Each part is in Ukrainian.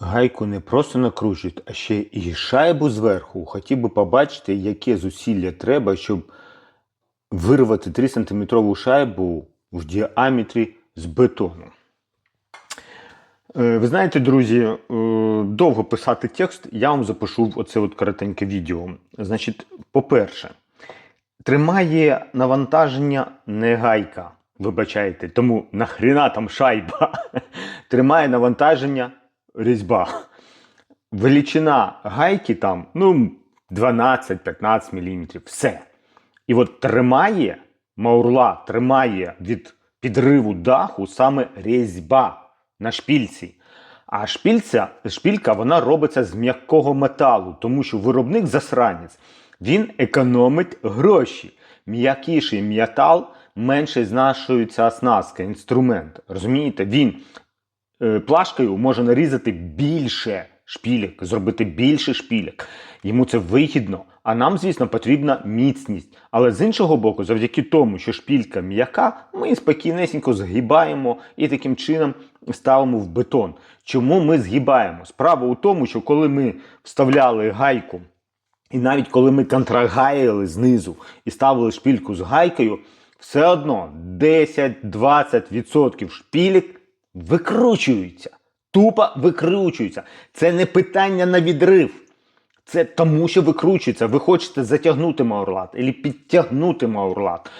Гайку не просто накручують, а ще і шайбу зверху. Хотів би побачити, яке зусилля треба, щоб вирвати 3-сантиметрову шайбу в діаметрі з бетону. Е, Ви знаєте, друзі, е, довго писати текст, я вам запишу в оце от коротеньке відео. Значить, по-перше, тримає навантаження не гайка. Вибачайте, тому нахріна там шайба. Тримає навантаження різьба. Величина гайки там, ну, 12-15 мм. Все. І от тримає Маурла, тримає від підриву даху саме різьба на шпільці. А шпільця, шпілька вона робиться з м'якого металу, тому що виробник засранець. Він економить гроші. М'якіший метал менше знашується оснастка, інструмент. Розумієте, він плашкою може нарізати більше шпілек, зробити більше шпілек. Йому це вигідно. А нам, звісно, потрібна міцність. Але з іншого боку, завдяки тому, що шпілька м'яка, ми спокійнесенько згибаємо і таким чином ставимо в бетон. Чому ми згибаємо? Справа у тому, що коли ми вставляли гайку, і навіть коли ми контрагаяли знизу і ставили шпільку з гайкою, все одно 10-20% шпілек викручуються. Тупо викручуються. Це не питання на відрив. Це тому, що викручується. Ви хочете затягнути маурлат або підтягнути маурлат.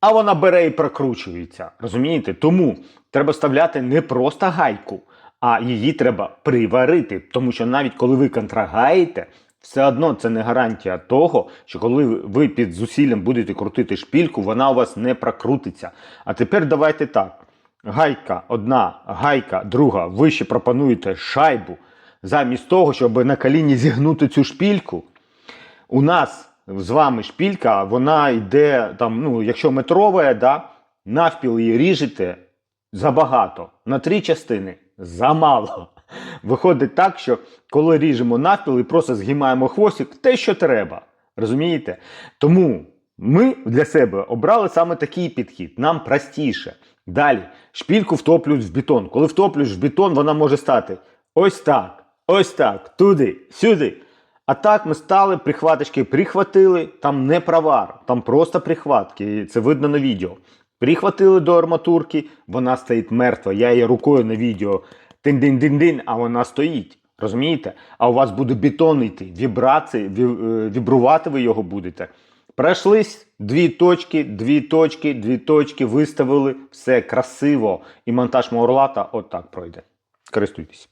А вона бере і прокручується. Розумієте? Тому треба вставляти не просто гайку, а її треба приварити. Тому що навіть коли ви контрагаєте, все одно це не гарантія того, що коли ви під зусиллям будете крутити шпільку, вона у вас не прокрутиться. А тепер давайте так. Гайка одна, гайка друга, ви ще пропонуєте шайбу. Замість того, щоб на коліні зігнути цю шпільку, у нас з вами шпілька, вона йде там, ну, якщо метрова, да, навпіл її ріжете забагато. На три частини замало. Виходить так, що коли ріжемо навпіл і просто згимаємо хвостик, те, що треба. Розумієте? Тому ми для себе обрали саме такий підхід. Нам простіше. Далі, шпільку втоплюють в бетон. Коли втоплюєш в бетон, вона може стати ось так, ось так, туди, сюди. А так ми стали, прихваточки прихватили, там не провар, там просто прихватки. Це видно на відео. Прихватили до арматурки, вона стоїть мертва. Я її рукою на відео тин-дин-дин-дин, а вона стоїть. Розумієте? А у вас буде бетон йти, вібрації, е, вібрувати ви його будете. Пройшлись дві точки, дві точки, дві точки, виставили, все красиво. І монтаж Маурлата отак пройде. Користуйтесь.